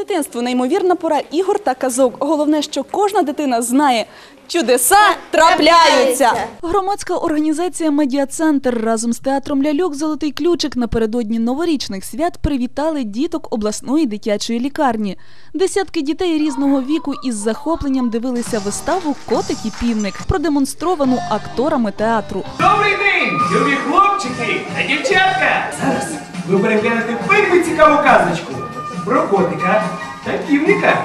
Дитинство неймовірна пора ігор та казок. Головне, що кожна дитина знає. Чудеса трапляються. Громадська організація Медіа-центр разом з театром Ляльок Золотий ключик напередодні новорічних свят привітали діток обласної дитячої лікарні. Десятки дітей різного віку із захопленням дивилися виставу Котик і півник, продемонстровану акторами театру. Добрий день, любі хлопчики та дівчатка! Зараз ви переглянете вельми цікаву казочку про котика та півника.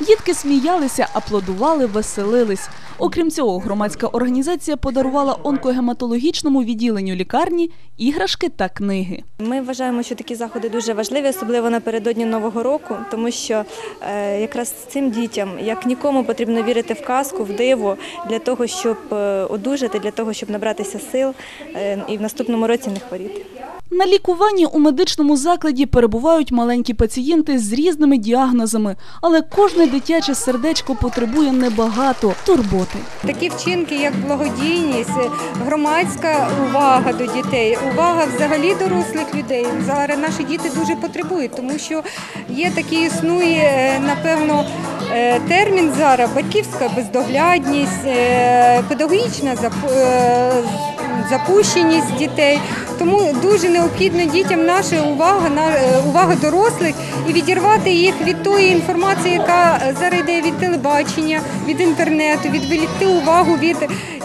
Дітки сміялися, аплодували, веселились. Окрім цього, громадська організація подарувала онкогематологічному відділенню лікарні іграшки та книги. Ми вважаємо, що такі заходи дуже важливі, особливо напередодні нового року, тому що е, якраз цим дітям, як нікому, потрібно вірити в казку, в диво для того, щоб е, одужати, для того, щоб набратися сил е, і в наступному році не хворіти. На лікуванні у медичному закладі перебувають маленькі пацієнти з різними діагнозами, але кожне дитяче сердечко потребує небагато турботи. Такі вчинки, як благодійність, громадська увага до дітей, увага взагалі дорослих людей. Зараз наші діти дуже потребують, тому що є такий існує, е, напевно, е, термін зараз батьківська бездоглядність, е, педагогічна зап- запущеність дітей. Тому дуже необхідно дітям наша увага, е, увага дорослих і відірвати їх від тої інформації, яка зараз йде від телебачення, від інтернету, відволікти увагу від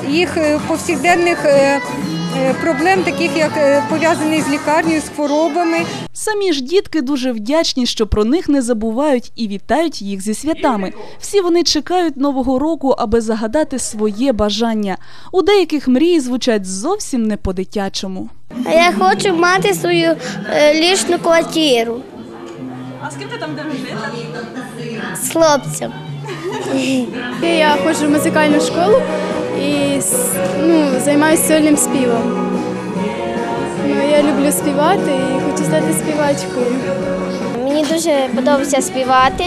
їх е, повсякденних е, проблем, таких як пов'язані з лікарнею, з хворобами. Самі ж дітки дуже вдячні, що про них не забувають і вітають їх зі святами. Всі вони чекають нового року, аби загадати своє бажання. У деяких мрії звучать зовсім не по-дитячому. А я хочу мати свою е, лічну квартиру А з ким ти там будеш жити? з хлопцем. Я ходжу в музикальну школу і ну, займаюся сольним співом. Ну, я люблю співати і хочу стати співачкою. Мені дуже подобається співати,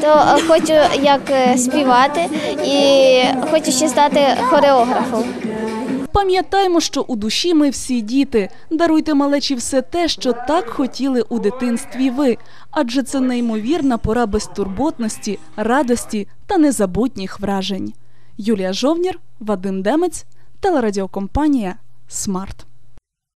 то е, хочу як е, співати і хочу ще стати хореографом. Пам'ятаймо, що у душі ми всі діти. Даруйте малечі все те, що так хотіли у дитинстві ви. Адже це неймовірна пора безтурботності, радості та незабутніх вражень. Юлія Жовнір, Вадим Демець, телерадіокомпанія Смарт.